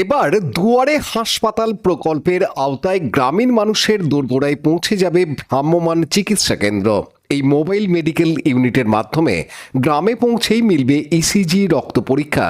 এবার দুয়ারে হাসপাতাল প্রকল্পের আওতায় গ্রামীণ মানুষের দোরগোড়ায় পৌঁছে যাবে ভ্রাম্যমান চিকিৎসা কেন্দ্র। এই মোবাইল মেডিকেল ইউনিটের মাধ্যমে গ্রামে পৌঁছেই মিলবে ইসিজি রক্ত পরীক্ষা,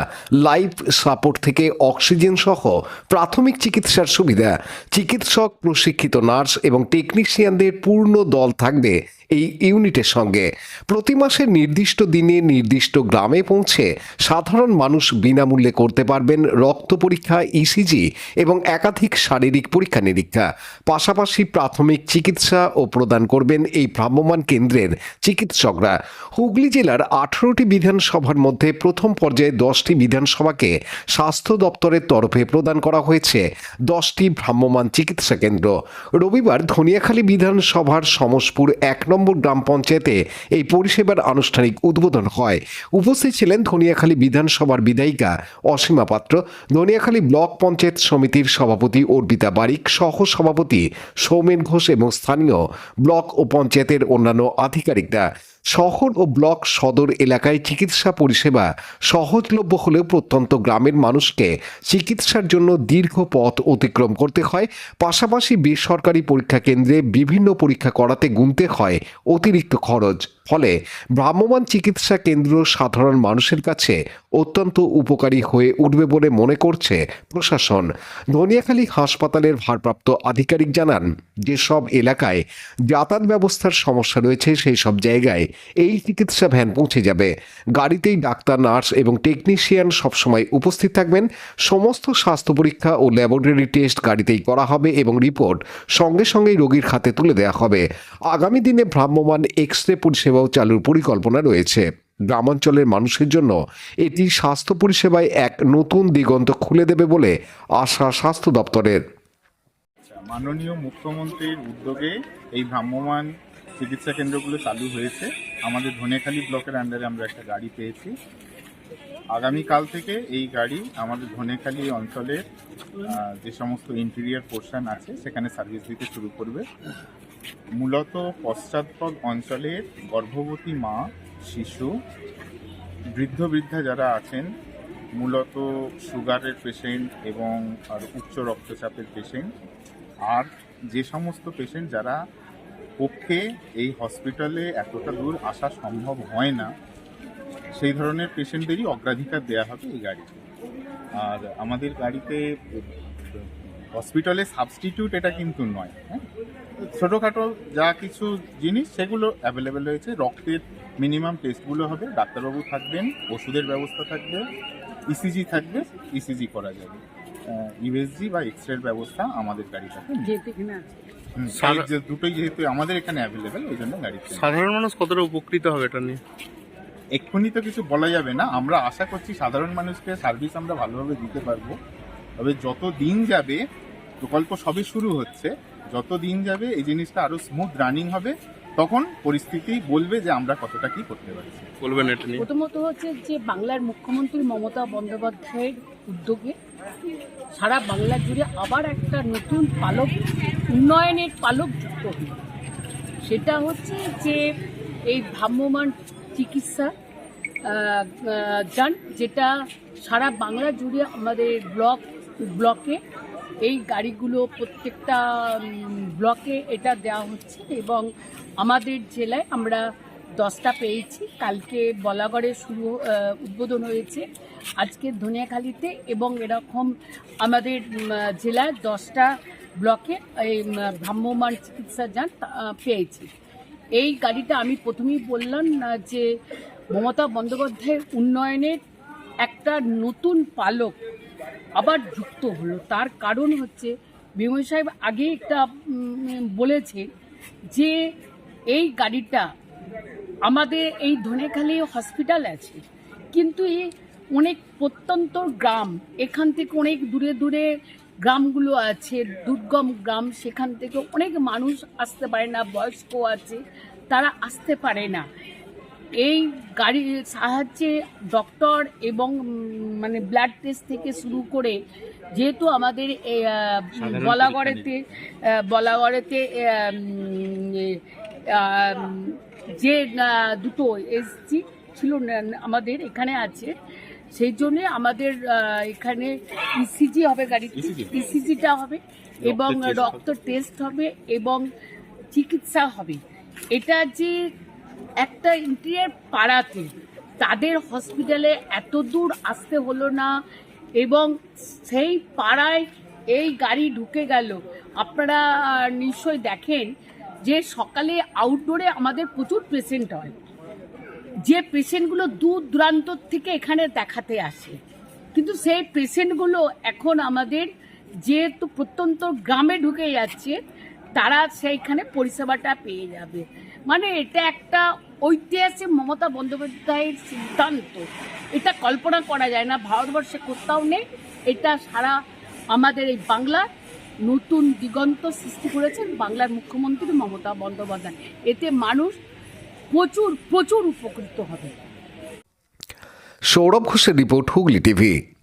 লাইফ সাপোর্ট থেকে অক্সিজেন সহ প্রাথমিক চিকিৎসার সুবিধা। চিকিৎসক, প্রশিক্ষিত নার্স এবং টেকনিশিয়ানদের পূর্ণ দল থাকবে এই ইউনিটের সঙ্গে। প্রতি মাসে নির্দিষ্ট দিনে নির্দিষ্ট গ্রামে পৌঁছে সাধারণ মানুষ বিনামূল্যে করতে পারবেন রক্ত পরীক্ষা ইসিজি এবং একাধিক শারীরিক পরীক্ষা নিরীক্ষা পাশাপাশি প্রাথমিক চিকিৎসা ও প্রদান করবেন এই ভ্রাম্যমাণ কেন্দ্রের চিকিৎসকরা হুগলি জেলার আঠারোটি বিধানসভার মধ্যে প্রথম পর্যায়ে দশটি বিধানসভাকে স্বাস্থ্য দপ্তরের তরফে প্রদান করা হয়েছে। দশটি ভ্রাম্যমাণ চিকিৎসা কেন্দ্র। রবিবার ধনিয়াখালী বিধানসভার সমসপুর এক নম্বর গ্রাম পঞ্চায়েতে এই পরিষেবার আনুষ্ঠানিক উদ্বোধন হয়। উপস্থিত ছিলেন ধনিয়াখালী বিধানসভার বিধায়িকা অসীমা পাত্র, ধনিয়াখালী ব্লক পঞ্চায়েত সমিতির সভাপতি অর্পিতা বারিক সহ সভাপতি সৌমেন ঘোষ এবং স্থানীয় ব্লক ও পঞ্চায়েতের অন্যান্য আধিকারিকরা শহর ও ব্লক সদর এলাকায় চিকিৎসা পরিষেবা সহজলভ্য হলেও প্রত্যন্ত গ্রামের মানুষকে চিকিৎসার জন্য দীর্ঘ পথ অতিক্রম করতে হয়। পাশাপাশি বেসরকারি পরীক্ষা কেন্দ্রে বিভিন্ন পরীক্ষা করাতে গুনতে হয় অতিরিক্ত খরচ। ফলে ভ্রাম্যমান চিকিৎসা কেন্দ্র সাধারণ মানুষের কাছে অত্যন্ত উপকারী হয়ে উঠবে বলে মনে করছে প্রশাসন। ধনিয়াখালী হাসপাতালের ভারপ্রাপ্ত আধিকারিক জানান, যেসব এলাকায় যাতায়াত ব্যবস্থার সমস্যা রয়েছে, সেই সব জায়গায় এই চিকিৎসা ভ্যান পৌঁছে যাবে। গাড়িতেই ডাক্তার, নার্স এবং টেকনিশিয়ান সবসময় উপস্থিত থাকবেন। সমস্ত স্বাস্থ্য পরীক্ষা ও ল্যাবরেটরি টেস্ট গাড়িতেই করা হবে এবং রিপোর্ট সঙ্গে সঙ্গেই রোগীর খাতে তুলে দেওয়া হবে। আগামী দিনে ভ্রাম্যমান এক্স রে পরিষেবাও চালুর পরিকল্পনা রয়েছে। গ্রামাঞ্চলের মানুষের জন্য এটি স্বাস্থ্য পরিষেবায় এক নতুন দিগন্ত খুলে দেবে বলে আশা স্বাস্থ্য দপ্তরের। মাননীয় মুখ্যমন্ত্রীর উদ্যোগে এই ভ্রাম্যমাণ চিকিৎসা কেন্দ্রগুলো চালু হয়েছে। আমাদের ধনেখালি ব্লকের আন্ডারে আমরা একটা গাড়ি পেয়েছি। আগামীকাল থেকে এই গাড়ি আমাদের ধনেখালি অঞ্চলের যে সমস্ত ইন্টেরিয়ার পোর্শন আছে, সেখানে সার্ভিস দিতে শুরু করবে। মূলত পশ্চাৎপদ অঞ্চলের গর্ভবতী মা, শিশু, বৃদ্ধ বৃদ্ধা যারা আছেন, মূলত সুগারের পেশেন্ট এবং আর উচ্চ রক্তচাপের পেশেন্ট আর যে সমস্ত পেশেন্ট যারা পক্ষে এই হসপিটালে এতটা দূর আসা সম্ভব হয় না। সেই ধরনের পেশেন্টদেরই অগ্রাধিকার দেওয়া হবে এই গাড়িতে। আর আমাদের গাড়িতে হসপিটালে সাবস্টিটিউট এটা কিন্তু নয় হ্যাঁ? ছোটোখাটো যা কিছু জিনিস সেগুলো অ্যাভেলেবেল রয়েছে। রক্তের মিনিমাম টেস্টগুলো হবে, ডাক্তারবাবু থাকবেন, ওষুধের ব্যবস্থা থাকবে ইসিজি থাকবে ইসিজি করা যাবে। ইউএসজি বা এক্স রের ব্যবস্থা আমাদের গাড়ি নেই। দুটোই যেহেতু আমাদের এখানে অ্যাভেলেবেল ওই জন্য নেই। সাধারণ মানুষ কতটা উপকৃত হবে এটা নিয়ে? এক্ষুনি তো কিছু বলা যাবে না। আমরা আশা করছি সাধারণ মানুষকে সার্ভিস আমরা ভালোভাবে দিতে পারব। তবে যত দিন যাবে প্রকল্প সবে শুরু হচ্ছে যত দিন যাবে এই জিনিসটা আরও স্মুথ রানিং হবে তখন পরিস্থিতি বলবে যে আমরা কতটা কি করতে পারছি। বলবেন এটা নিয়ে। প্রথমত হচ্ছে যে বাংলার মুখ্যমন্ত্রী মমতা বন্দ্যোপাধ্যায়ের উদ্যোগে সারা বাংলা জুড়ে আবার একটা নতুন পালক, উন্নয়নের পালক যুক্ত সেটা হচ্ছে যে এই ভ্রাম্যমাণ চিকিৎসা যান, যেটা সারা বাংলা জুড়ে আমাদের ব্লক, ব্লকে এই গাড়িগুলো প্রত্যেকটা ব্লকে এটা দেওয়া হচ্ছে এবং আমাদের জেলায় আমরা দশটা পেয়েছি। কালকে বলাগড়ে শুরু উদ্বোধন হয়েছে। আজকে ধনিয়াখালীতে এবং এরকম আমাদের জেলায় দশটা ব্লকে এই উম, ভ্রাম্যমাণ চিকিৎসা যান পেয়েছি। এই গাড়িটা আমি প্রথমেই বললাম যে মমতা বন্দ্যোপাধ্যায়ের উন্নয়নের একটা নতুন পালক আবার যুক্ত হলো। তার কারণ হচ্ছে বিময় সাহেব আগে একটা বলেছে যে এই গাড়িটা আমাদের এই ধনেখালি হসপিটাল আছে। কিন্তু এই অনেক প্রত্যন্ত গ্রাম এখান থেকে অনেক দূরে দূরে গ্রামগুলো আছে দুর্গম গ্রাম সেখান থেকে অনেক মানুষ আসতে পারে না বয়স্ক আছে তারা আসতে পারে না। এই গাড়ির সাহায্যে ডক্টর এবং মানে ব্লাড টেস্ট থেকে শুরু করে যেহেতু আমাদের বলাগড়েতে বলাগড়েতে যে দুটো এসছি ছিল আমাদের এখানে আছে। সেই জন্য আমাদের এখানে ইসিজি হবে গাড়ি ECG? ইসিজিটা হবে। এবং রক্ত টেস্ট হবে এবং চিকিৎসা হবে। এটা যে একটা ইন্টিরিয়ার পাড়াতে তাদের হসপিটালে এত দূর আসতে হলো না এবং সেই পাড়ায় এই গাড়ি ঢুকে গেল। আপনারা আহ, নিশ্চয়ই দেখেন যে সকালে আউটডোরে আমাদের প্রচুর পেশেন্ট হয়। যে পেশেন্টগুলো দূর দূরান্ত থেকে এখানে দেখাতে আসে। কিন্তু সেই পেশেন্টগুলো এখন আমাদের যেহেতু প্রত্যন্ত গ্রামে ঢুকে যাচ্ছে, তারা সেইখানে পরিষেবাটা পেয়ে যাবে। মানে এটা একটা ঐতিহাসিক মমতা বন্দ্যোপাধ্যায়ের সিদ্ধান্ত। এটা কল্পনা করা যায় না, ভারতবর্ষে কোথাও নেই। এটা সারা আমাদের এই বাংলা নতুন দিগন্ত সৃষ্টি করেছেন বাংলার মুখ্যমন্ত্রী মমতা বন্দ্যোপাধ্যায়। এতে মানুষ প্রচুর প্রচুর উপকৃত হবে। সৌরভ ঘোষের রিপোর্ট হুগলি টিভি।